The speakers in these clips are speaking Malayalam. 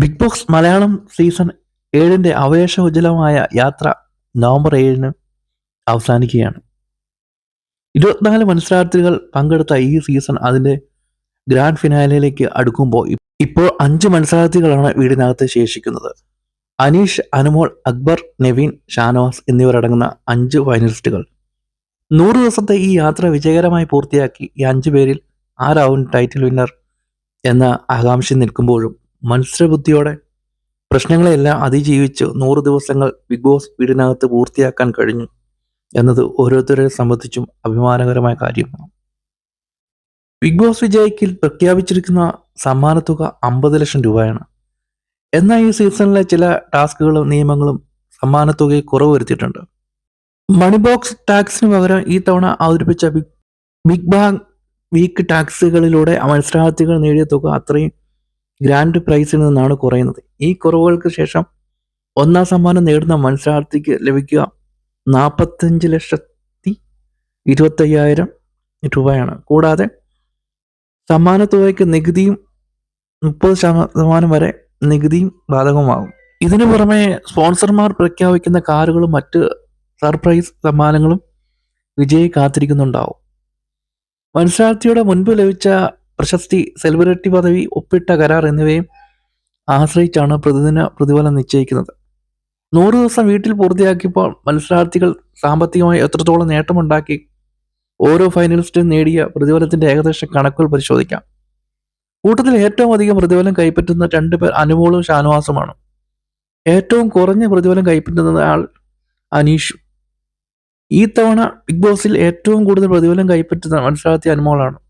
ബിഗ് ബോസ് മലയാളം സീസൺ ഏഴിന്റെ ആവേശോജ്വലമായ യാത്ര നവംബർ ഏഴിന് അവസാനിക്കുകയാണ്. ഇരുപത്തിനാല് മത്സരാർത്ഥികൾ പങ്കെടുത്ത ഈ സീസൺ അതിന്റെ ഗ്രാൻഡ് ഫിനാലയിലേക്ക് അടുക്കുമ്പോൾ ഇപ്പോൾ അഞ്ച് മത്സരാർത്ഥികളാണ് വീടിനകത്ത് ശേഷിക്കുന്നത്. അനീഷ് അനുമോൾ അക്ബർ നവീൻ ഷാനവാസ് എന്നിവരടങ്ങുന്ന അഞ്ച് ഫൈനലിസ്റ്റുകൾ. നൂറ് ദിവസത്തെ ഈ യാത്ര വിജയകരമായി പൂർത്തിയാക്കി ഈ അഞ്ചു പേരിൽ ആരാവും ടൈറ്റിൽ വിന്നർ എന്ന ആകാംക്ഷ നിൽക്കുമ്പോഴും മത്സരബുദ്ധിയോടെ പ്രശ്നങ്ങളെല്ലാം അതിജീവിച്ച് നൂറ് ദിവസങ്ങൾ ബിഗ് ബോസ് വീടിനകത്ത് പൂർത്തിയാക്കാൻ കഴിഞ്ഞു എന്നത് ഓരോരുത്തരെ സംബന്ധിച്ചും അഭിമാനകരമായ കാര്യമാണ്. ബിഗ് ബോസ് വിജയിക്കിൽ പ്രഖ്യാപിച്ചിരിക്കുന്ന സമ്മാനത്തുക അമ്പത് ലക്ഷം രൂപയാണ്. എന്നാൽ ഈ സീസണിലെ ചില ടാസ്കുകളും നിയമങ്ങളും സമ്മാനത്തുകയിൽ കുറവ് വരുത്തിയിട്ടുണ്ട്. മണി ബോക്സ് ടാക്സിന് പകരം ഈ തവണ അവതരിപ്പിച്ച ബിഗ് ബിഗ് ബാങ് വീക്ക് ടാക്സുകളിലൂടെ മത്സരാർത്ഥികൾ നേടിയ തുക അത്രയും ഗ്രാൻഡ് പ്രൈസിൽ നിന്നാണ് കുറയുന്നത്. ഈ കുറവുകൾക്ക് ശേഷം ഒന്നാം സമ്മാനം നേടുന്ന മത്സരാർത്ഥിക്ക് ലഭിക്കുക നാൽപ്പത്തഞ്ച് ലക്ഷത്തി ഇരുപത്തയ്യായിരം രൂപയാണ്. കൂടാതെ സമ്മാന തുകയ്ക്ക് നികുതിയും മുപ്പത് ശതമാനം വരെ നികുതിയും ബാധകമാകും. ഇതിനു പുറമെ സ്പോൺസർമാർ പ്രഖ്യാപിക്കുന്ന കാറുകളും മറ്റ് സർപ്രൈസ് സമ്മാനങ്ങളും വിജയി കാത്തിരിക്കുന്നുണ്ടാവും മത്സരാർത്ഥിയുടെ മുൻപ് ലഭിച്ച പ്രശസ്തി സെലിബ്രിറ്റി പദവി ഒപ്പിട്ട കരാർ എന്നിവയും ആശ്രയിച്ചാണ് പ്രതിദിന പ്രതിഫലം നിശ്ചയിക്കുന്നത്. നൂറ് ദിവസം വീട്ടിൽ പൂർത്തിയാക്കിയപ്പോൾ മത്സരാർത്ഥികൾ സാമ്പത്തികമായി എത്രത്തോളം നേട്ടമുണ്ടാക്കി ഓരോ ഫൈനലിസ്റ്റും നേടിയ പ്രതിഫലത്തിന്റെ ഏകദേശ കണക്കുകൾ പരിശോധിക്കാം. കൂട്ടത്തിൽ ഏറ്റവും അധികം പ്രതിഫലം കൈപ്പറ്റുന്ന രണ്ട് പേർ അനുമോളും ഷാനുവാസുമാണ്. ഏറ്റവും കുറഞ്ഞ പ്രതിഫലം കൈപ്പറ്റുന്ന ആൾ അനീഷു. ഈ തവണ ബിഗ് ബോസിൽ ഏറ്റവും കൂടുതൽ പ്രതിഫലം കൈപ്പറ്റുന്ന മത്സരാർത്ഥി അനുമോളാണ്.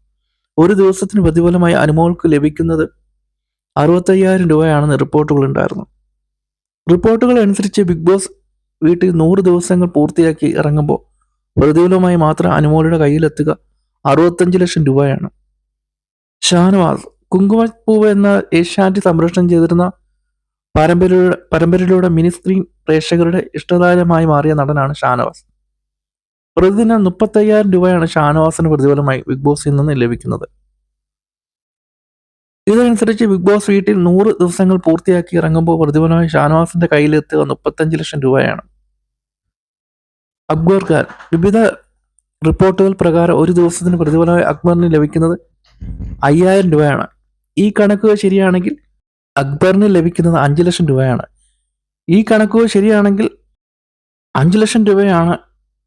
ഒരു ദിവസത്തിന് പ്രതിഫലമായി അനുമോൾക്ക് ലഭിക്കുന്നത് അറുപത്തയ്യായിരം രൂപയാണെന്ന് റിപ്പോർട്ടുകൾ ഉണ്ടായിരുന്നു. റിപ്പോർട്ടുകൾ അനുസരിച്ച് ബിഗ് ബോസ് വീട്ടിൽ നൂറ് ദിവസങ്ങൾ പൂർത്തിയാക്കി ഇറങ്ങുമ്പോൾ പ്രതിഫലമായി മാത്രം അനുമോളുടെ കയ്യിലെത്തുക അറുപത്തഞ്ച് ലക്ഷം രൂപയാണ്. ഷാനവാസ് കുങ്കുമപ്പൂവ് എന്ന ഏഷ്യാനെറ്റ് സംപ്രേഷണം ചെയ്തിരുന്ന പരമ്പരയുടെ പരമ്പരയിലൂടെ മിനി സ്ക്രീൻ പ്രേക്ഷകരുടെ ഇഷ്ടതാരമായി മാറിയ നടനാണ് ഷാനവാസ്. പ്രതിദിനം മുപ്പത്തയ്യായിരം രൂപയാണ് ഷാനവാസിന് പ്രതിഫലമായി ബിഗ് ബോസിൽ നിന്ന് ലഭിക്കുന്നത്. ഇതനുസരിച്ച് ബിഗ് ബോസ് വീട്ടിൽ നൂറ് ദിവസങ്ങൾ പൂർത്തിയാക്കി ഇറങ്ങുമ്പോൾ പ്രതിഫലമായി ഷാനവാസിന്റെ കയ്യിലെത്തുക മുപ്പത്തഞ്ച് ലക്ഷം രൂപയാണ്. അക്ബർ ഖാൻ വിവിധ റിപ്പോർട്ടുകൾ പ്രകാരം ഒരു ദിവസത്തിന് പ്രതിഫലമായി അക്ബറിന് ലഭിക്കുന്നത് അയ്യായിരം രൂപയാണ്. ഈ കണക്കുകൾ ശരിയാണെങ്കിൽ അക്ബറിന് ലഭിക്കുന്നത് അഞ്ച് ലക്ഷം രൂപയാണ്. ഈ കണക്കുകൾ ശരിയാണെങ്കിൽ അഞ്ച് ലക്ഷം രൂപയാണ്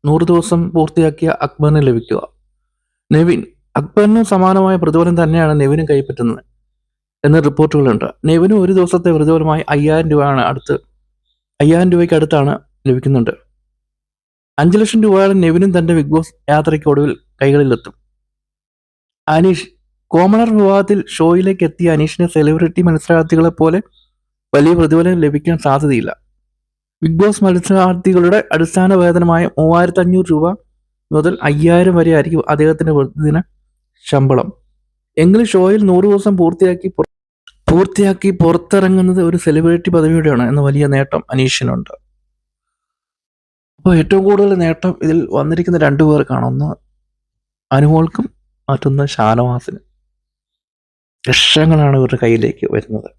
നൂറ് ദിവസം പൂർത്തിയാക്കിയ അക്ബറിന് ലഭിക്കുക. നെവിൻ അക്ബറിന് സമാനമായ പ്രതിഫലം തന്നെയാണ് നെവിനും കൈപ്പറ്റുന്നത്. എന്ന റിപ്പോർട്ടുകളുണ്ട്. നെവിനും ഒരു ദിവസത്തെ പ്രതിഫലമായി അയ്യായിരം രൂപയാണ് അടുത്ത് അയ്യായിരം രൂപയ്ക്ക് അടുത്താണ് ലഭിക്കുന്നുണ്ട്. അഞ്ചു ലക്ഷം രൂപയാണ് നെവിനും തന്റെ ബിഗ് ബോസ് യാത്രയ്ക്ക് ഒടുവിൽ കൈകളിലെത്തും. അനീഷ് കോമണർ വിവാഹത്തിൽ ഷോയിലേക്ക് എത്തിയ അനീഷിന് സെലിബ്രിറ്റി മത്സരാർത്ഥികളെ പോലെ വലിയ പ്രതിഫലം ലഭിക്കാൻ സാധ്യതയില്ല. ബിഗ് ബോസ് മത്സരാർത്ഥികളുടെ അടിസ്ഥാന വേതനമായ മൂവായിരത്തി അഞ്ഞൂറ് രൂപ മുതൽ അയ്യായിരം വരെ ആയിരിക്കും അദ്ദേഹത്തിന്റെ പ്രതിദിന ശമ്പളം. എങ്കിലും ഷോയിൽ നൂറ് ദിവസം പൂർത്തിയാക്കി പൂർത്തിയാക്കി പുറത്തിറങ്ങുന്നത് ഒരു സെലിബ്രിറ്റി പദവിയുടെയാണ് എന്ന വലിയ നേട്ടം അനീഷിനുണ്ട്. അപ്പോൾ ഏറ്റവും കൂടുതൽ നേട്ടം ഇതിൽ വന്നിരിക്കുന്ന രണ്ടു പേർക്കാണ്. ഒന്ന് അനുമോൾക്കും മറ്റൊന്ന് ഷാനവാസിനും. ലക്ഷങ്ങളാണ് ഇവരുടെ കയ്യിലേക്ക് വരുന്നത്.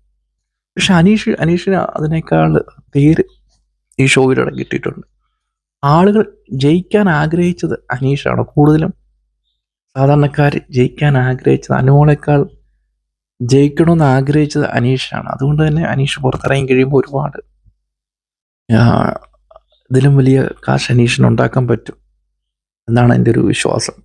പക്ഷെ അനീഷ് അനീഷിന് അതിനേക്കാൾ പേര് ഈ ഷോയിലൂടെ കിട്ടിയിട്ടുണ്ട് ആളുകൾ ജയിക്കാൻ ആഗ്രഹിച്ചത് അനീഷാണ്. കൂടുതലും സാധാരണക്കാർ ജയിക്കാൻ ആഗ്രഹിച്ചത് അനുമോളേക്കാൾ ജയിക്കണമെന്ന് ആഗ്രഹിച്ചത് അനീഷാണ്. അതുകൊണ്ട് തന്നെ അനീഷ് പുറത്തിറങ്ങി കഴിയുമ്പോൾ ഒരുപാട് ഇതിലും വലിയ കാശ് അനീഷിന് ഉണ്ടാക്കാൻ പറ്റും എന്നാണ് എന്റെ ഒരു വിശ്വാസം.